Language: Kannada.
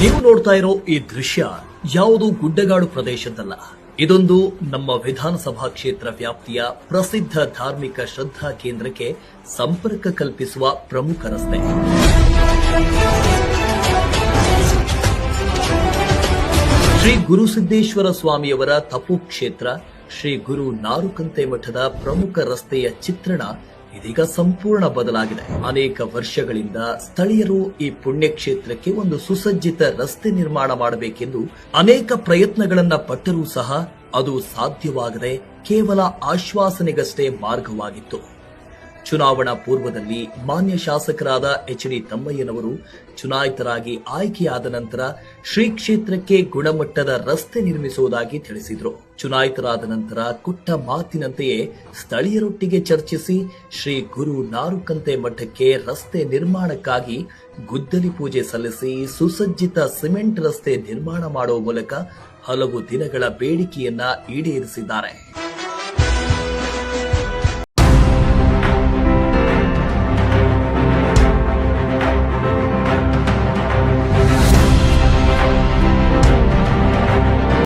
ನೀವು ನೋಡ್ತಾ ಇರೋ ಈ ದೃಶ್ಯ ಯಾವುದು ಗುಡ್ಡಗಾಡು ಪ್ರದೇಶದಲ್ಲ ಇದೊಂದು ನಮ್ಮ ವಿಧಾನಸಭಾ ಕ್ಷೇತ್ರ ವ್ಯಾಪ್ತಿಯ ಪ್ರಸಿದ್ಧ ಧಾರ್ಮಿಕ ಶ್ರದ್ಧಾ ಕೇಂದ್ರಕ್ಕೆ ಸಂಪರ್ಕ ಕಲ್ಪಿಸುವ ಪ್ರಮುಖ ರಸ್ತೆ. ಶ್ರೀ ಗುರುಸಿದ್ದೇಶ್ವರ ಸ್ವಾಮಿಯವರ ತಪು ಕ್ಷೇತ್ರ, ಶ್ರೀ ಗುರು ನಾರುಕಂತೆ ಮಠದ ಪ್ರಮುಖ ರಸ್ತೆಯ ಚಿತ್ರಣ ಇದೀಗ ಸಂಪೂರ್ಣ ಬದಲಾಗಿದೆ. ಅನೇಕ ವರ್ಷಗಳಿಂದ ಸ್ಥಳೀಯರು ಈ ಪುಣ್ಯಕ್ಷೇತ್ರಕ್ಕೆ ಒಂದು ಸುಸಜ್ಜಿತ ರಸ್ತೆ ನಿರ್ಮಾಣ ಮಾಡಬೇಕೆಂದು ಅನೇಕ ಪ್ರಯತ್ನಗಳನ್ನ ಪಟ್ಟರೂ ಸಹ ಅದು ಸಾಧ್ಯವಾಗದೆ ಕೇವಲ ಆಶ್ವಾಸನೆಗಷ್ಟೇ ಮಾರ್ಗವಾಗಿತ್ತು. ಚುನಾವಣಾ ಪೂರ್ವದಲ್ಲಿ ಮಾನ್ಯ ಶಾಸಕರಾದ ಎಚ್ ಡಿ ತಮ್ಮಯ್ಯನವರು ಚುನಾಯಿತರಾಗಿ ಆಯ್ಕೆಯಾದ ನಂತರ ಶ್ರೀ ಕ್ಷೇತ್ರಕ್ಕೆ ಗುಣಮಟ್ಟದ ರಸ್ತೆ ನಿರ್ಮಿಸುವುದಾಗಿ ತಿಳಿಸಿದರು. ಚುನಾಯಿತರಾದ ನಂತರ ಕೊಟ್ಟ ಮಾತಿನಂತೆಯೇ ಸ್ಥಳೀಯರೊಟ್ಟಿಗೆ ಚರ್ಚಿಸಿ ಶ್ರೀ ಗುರು ನಾರುಕಂತೆ ಮಠಕ್ಕೆ ರಸ್ತೆ ನಿರ್ಮಾಣಕ್ಕಾಗಿ ಗುದ್ದಲಿ ಪೂಜೆ ಸಲ್ಲಿಸಿ ಸುಸಜ್ಜಿತ ಸಿಮೆಂಟ್ ರಸ್ತೆ ನಿರ್ಮಾಣ ಮಾಡುವ ಮೂಲಕ ಹಲವು ದಿನಗಳ ಬೇಡಿಕೆಯನ್ನ ಈಡೇರಿಸಿದ್ದಾರೆ.